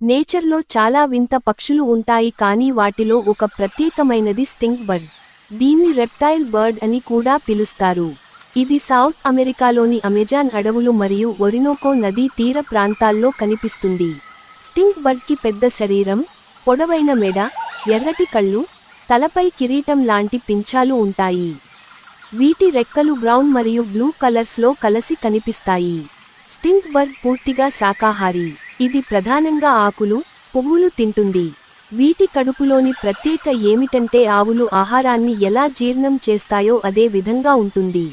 నేచర్లో చాలా వింత పక్షులు ఉంటాయి కానీ వాటిలో ఒక ప్రత్యేకమైనది స్టింక్ బర్డ్. దీన్ని రెప్టైల్ బర్డ్ అని కూడా పిలుస్తారు. ఇది సౌత్ అమెరికాలోని అమెజాన్ అడవులు మరియు ఒరినోకో నదీ తీర ప్రాంతాల్లో కనిపిస్తుంది. స్టింక్ బర్డ్కి పెద్ద శరీరం పొడవైన మెడ ఎర్రటి కళ్ళు తలపై కిరీటం లాంటి పింఛాలు ఉంటాయి. వీటి రెక్కలు బ్రౌన్ మరియు బ్లూ కలర్స్లో కలిసి కనిపిస్తాయి. స్టింక్ బర్డ్ పూర్తిగా శాకాహారి. ఇది ప్రధానంగా ఆకులు పువ్వులు తింటుంది. వీటి కడుపులోని ప్రత్యేక ఏమిటంటే ఆవులు ఆహారాన్ని ఎలా జీర్ణం చేస్తాయో అదే విధంగా ఉంటుంది.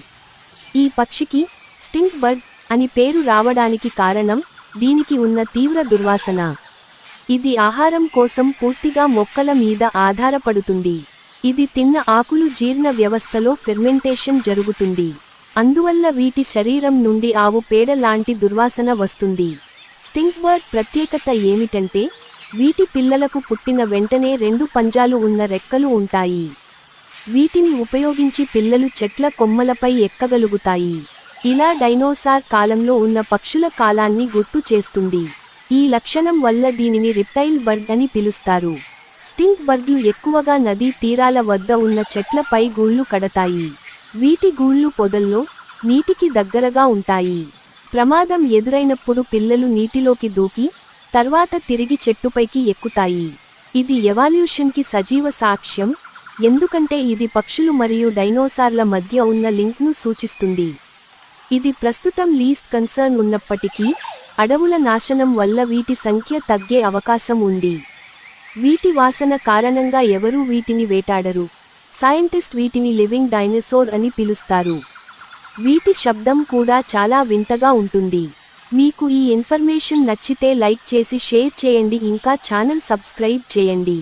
ఈ పక్షికి స్టింక్ బర్డ్ అని పేరు రావడానికి కారణం దీనికి ఉన్న తీవ్ర దుర్వాసన. ఇది ఆహారం కోసం పూర్తిగా మొక్కల మీద ఆధారపడుతుంది. ఇది తిన్న ఆకులు జీర్ణ వ్యవస్థలో ఫెర్మెంటేషన్ జరుగుతుంది. అందువల్ల వీటి శరీరం నుండి ఆవు పేడ లాంటి దుర్వాసన వస్తుంది. స్టింక్ బర్డ్ ప్రత్యేకత ఏమిటంటే వీటి పిల్లలకు పుట్టిన వెంటనే రెండు పంజాలు ఉన్న రెక్కలు ఉంటాయి. వీటిని ఉపయోగించి పిల్లలు చెట్ల కొమ్మలపై ఎక్కగలుగుతాయి. ఇలా డైనోసార్ కాలంలో ఉన్న పక్షుల కాలాన్ని గుర్తు చేస్తుంది. ఈ లక్షణం వల్ల దీనిని రిప్టైల్ బర్డ్ అని పిలుస్తారు. స్టింక్ బర్డ్లు ఎక్కువగా నదీ తీరాల వద్ద ఉన్న చెట్లపై గూళ్ళు కడతాయి. వీటి గూళ్ళు పొదల్లో నీటికి దగ్గరగా ఉంటాయి. ప్రమాదం ఎదురైనప్పుడు పిల్లలు నీటిలోకి దూకి తర్వాత తిరిగి చెట్టుపైకి ఎక్కుతాయి. ఇది ఎవాల్యూషన్కి సజీవ సాక్ష్యం ఎందుకంటే ఇది పక్షులు మరియు డైనోసార్ల మధ్య ఉన్న లింక్ను సూచిస్తుంది. ఇది ప్రస్తుతం లీస్ట్ కన్సర్న్ ఉన్నప్పటికీ అడవుల నాశనం వల్ల వీటి సంఖ్య తగ్గే అవకాశం ఉంది. వీటి వాసన కారణంగా ఎవరూ వీటిని వేటాడరు. సైంటిస్ట్ వీటిని లివింగ్ డైనోసోర్ అని పిలుస్తారు. వీటి శబ్దం కూడా చాలా వింతగా ఉంటుంది. మీకు ఈ ఇన్ఫర్మేషన్ నచ్చితే లైక్ చేసి షేర్ చేయండి. ఇంకా ఛానల్ సబ్స్క్రైబ్ చేయండి.